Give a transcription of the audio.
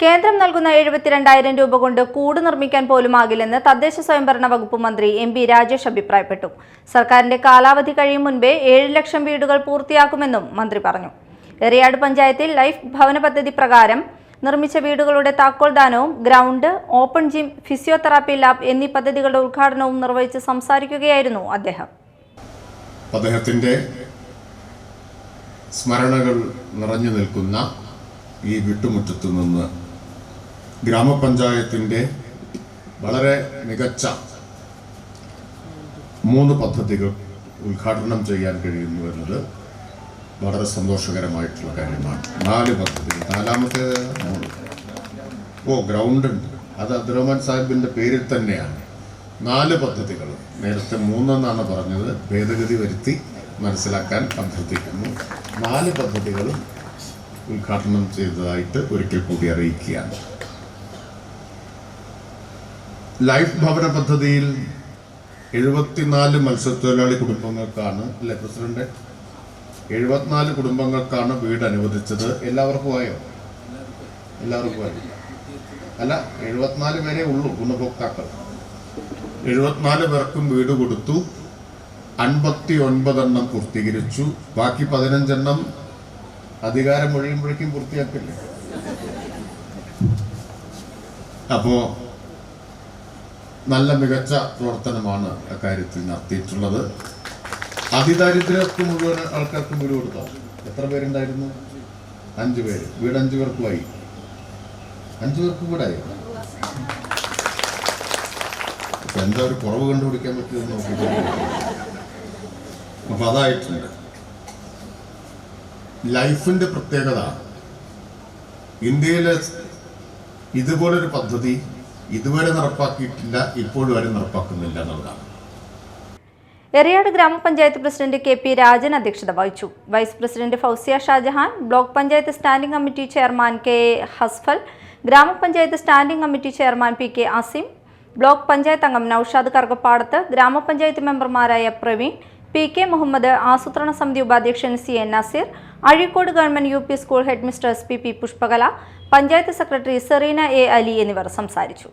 കേന്ദ്രം നൽകുന്ന എഴുപത്തിരണ്ടായിരം രൂപ കൊണ്ട് കൂട് നിർമ്മിക്കാൻ പോലും ആകില്ലെന്ന് തദ്ദേശ സ്വയംഭരണ വകുപ്പ് മന്ത്രി എം പി രാജേഷ് അഭിപ്രായപ്പെട്ടു. സർക്കാരിന്റെ കാലാവധി കഴിയും മുൻപേ ഏഴ് ലക്ഷം വീടുകൾ പൂർത്തിയാക്കുമെന്നും മന്ത്രി പറഞ്ഞു. എറിയാട് പഞ്ചായത്തിൽ ലൈഫ് ഭവന പദ്ധതി പ്രകാരം നിർമ്മിച്ച വീടുകളുടെ താക്കോൽദാനവും ground open gym physiotherapy lab എന്നീ പദ്ധതികളുടെ ഉദ്ഘാടനവും നിർവഹിച്ച് സംസാരിക്കുകയായിരുന്നു അദ്ദേഹം. അദ്ദേഹത്തിന്റെ സ്മരണകൾ നിറഞ്ഞു നിൽക്കുന്ന ഈ വിട്ടുമുറ്റത്തു നിന്ന് ഗ്രാമപഞ്ചായത്തിന്റെ വളരെ മികച്ച മൂന്ന് പദ്ധതികൾ ഉദ്ഘാടനം ചെയ്യാൻ കഴിയുന്നു എന്നത് വളരെ സന്തോഷകരമായിട്ടുള്ള കാര്യമാണ്. നാല് പദ്ധതി നാലാമത്തെ ഓ ഗ്രൗണ്ട് ഉണ്ട് അത് അബ്ദുറഹ്മാൻ സാഹിബിന്റെ പേരിൽ തന്നെയാണ്. നാല് പദ്ധതികൾ. നേരത്തെ മൂന്നെന്നാണ് പറഞ്ഞത്. ഭേദഗതി വരുത്തി മനസ്സിലാക്കാൻ അഭ്യർത്ഥിക്കുന്നു. നാല് പദ്ധതികളും ഉദ്ഘാടനം ചെയ്തതായിട്ട് ഒരിക്കൽ കൂടി അറിയിക്കുകയാണ്. ലൈഫ് ഭവന പദ്ധതിയിൽ എഴുപത്തിനാല് മത്സ്യത്തൊഴിലാളി കുടുംബങ്ങൾക്കാണ് അല്ലെ പ്രസിഡന്റ്? എഴുപത്തിനാല് കുടുംബങ്ങൾക്കാണ് വീട് അനുവദിച്ചത്. എല്ലാവർക്കും ആയോ? എല്ലാവർക്കും ആയോ? അല്ല എഴുപത്തിനാല് പേരെ ഉള്ളൂ ഗുണഭോക്താക്കൾ. എഴുപത്തിനാല് പേർക്കും വീട് കൊടുത്തു. അൻപത്തി ഒൻപതെണ്ണം പൂർത്തീകരിച്ചു. ബാക്കി പതിനഞ്ചെണ്ണം അധികാരം ഒഴിയുമ്പോഴേക്കും പൂർത്തിയാക്കില്ലേ? അപ്പോ നല്ല മികച്ച പ്രവർത്തനമാണ് അക്കാര്യത്തിൽ നടത്തിയിട്ടുള്ളത്. അതിദാരിദ്ര്യർക്ക് മുഴുവൻ ആൾക്കാർക്കും വീട് കൊടുത്തോ? എത്ര പേരുണ്ടായിരുന്നു? അഞ്ചു പേര്. വീട് അഞ്ചു പേർക്കുമായി. അഞ്ചു പേർക്ക് വീടായി ഇപ്പൊ എന്താ ഒരു കുറവ് കണ്ടുപിടിക്കാൻ പറ്റുമെന്ന് നോക്കി അപ്പൊ അതായിട്ടുണ്ട്. ലൈഫിന്റെ പ്രത്യേകത. ഇന്ത്യയിലെ ഇതുപോലൊരു പദ്ധതി ഇതുവരെ നടപ്പാക്കിയിട്ടില്ല ഇപ്പോഴും ആരും നടപ്പാക്കുന്നില്ല എന്നുള്ളതാണ്. എറിയാട് ഗ്രാമപഞ്ചായത്ത് പ്രസിഡന്റ് കെ പി രാജൻ അധ്യക്ഷത വഹിച്ചു. Vice president Fousiya Shajahan block panchayat standing committee chairman K Hasfal gramapanchayat standing committee chairman P K Asim block panchayat അംഗം നൌഷാദ് കർഗപ്പാടത്ത് ഗ്രാമപഞ്ചായത്ത് മെമ്പർമാരായ പ്രവീൺ പി കെ മുഹമ്മദ് ആസൂത്രണ സമിതി ഉപാധ്യക്ഷൻ C N Naseer Azhikode government U school head mister S P P Pushpakala panchayat secretary Sereena A Ali എന്നിവർ സംസാരിച്ചു.